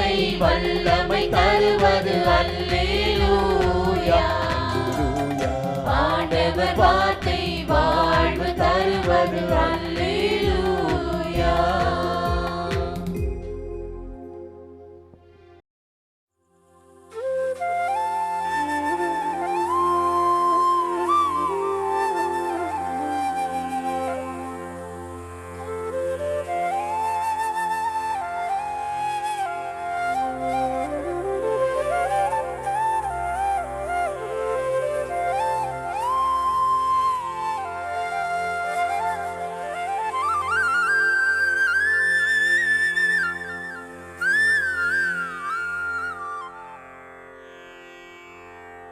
வார்த்தை வல்லமை தருவது அல்லேலூயா. ஆண்டவர் வார்த்தை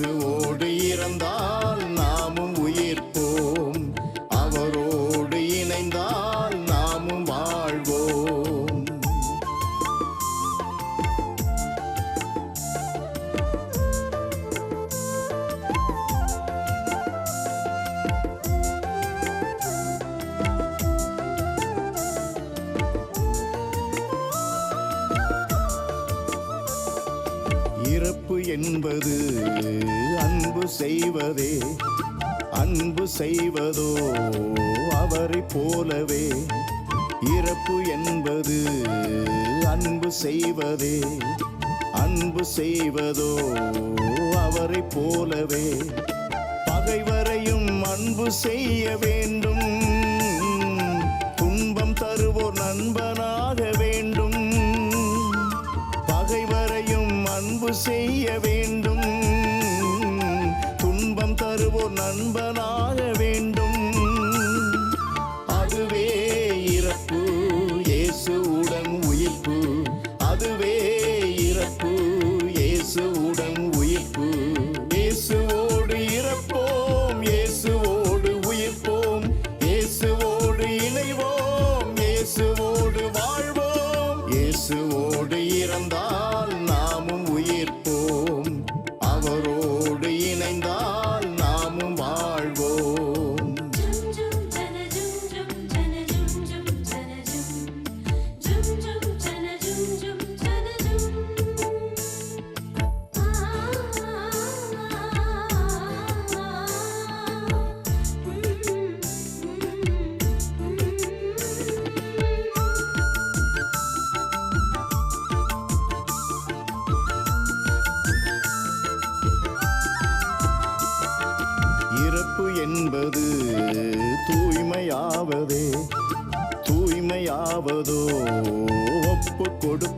Seu என்பது அன்பு செய்வதே அன்பு செய்வதோ அவரை போலவே. இறப்பு என்பது அன்பு செய்வதே அன்பு செய்வதோ அவரை போலவே. பகைவரையும் அன்பு செய்ய வேண்டும்.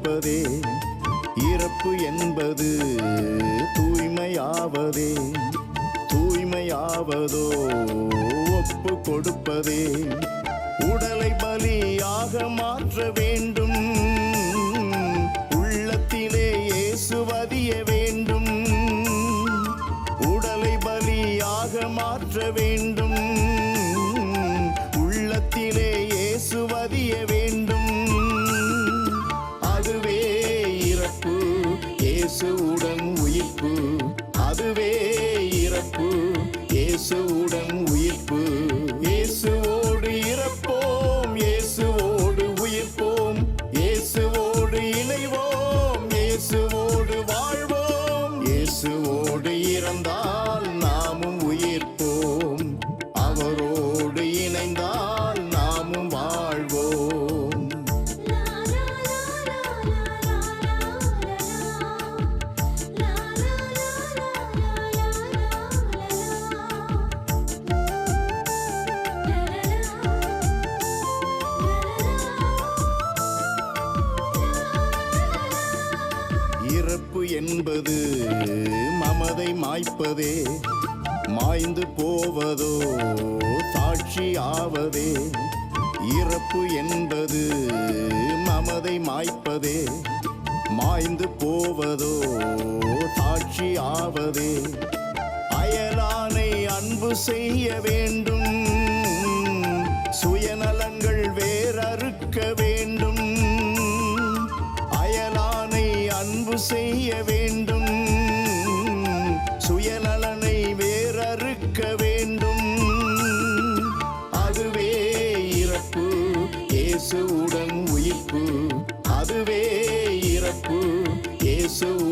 இருப்பதே இறப்பு என்பது தூய்மையாவதே தூய்மையாவதோ ஒப்பு கொடுப்பதே. உடலை பலியாக மாற்ற வேண்டும் உள்ளத்திலே இயேசுவதிய வேண்டும். உடலை பலியாக மாற்ற வேண்டும் உள்ளத்திலே இயேசுவதிய வேண்டும். இயேசுவுடன் உயிர்ப்பு. அதுவே இறப்பு. இயேசுவுடன் உயிர்ப்பு. போவதோ? சாட்சி ஆவதே இறப்பு என்பது மமதை மாய்ப்பதே. மாய்ந்து போவதோ? சாட்சி ஆவதே அயலானை அன்பு செய்ய வேண்டும். சுயநலங்கள் வேறறுக்க வேண்டும். அயலானை அன்பு செய்ய வேண்டும் இயேசுவுடன்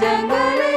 jungle